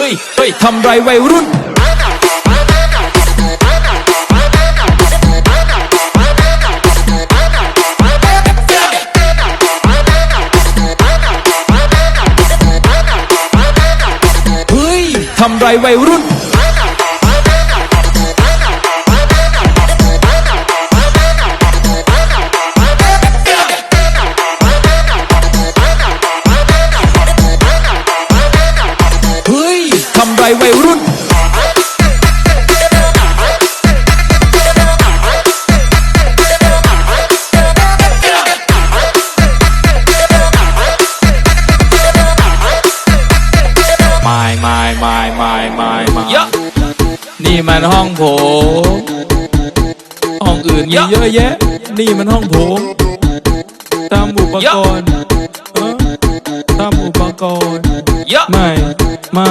เฮ้ยเฮ้ยทำไรวัยรุ่นเฮ้ยทำไรวัยรุ่น ไม่ไม่ไม่ไม่ไม่เยอะนี่มันห้องผมห้องอื่นมีเยอะเยอะแยะ นี่มันห้องผมตามอุปเยอะกรณ์เออตามอุปกรณ์เยอะไม่ไม่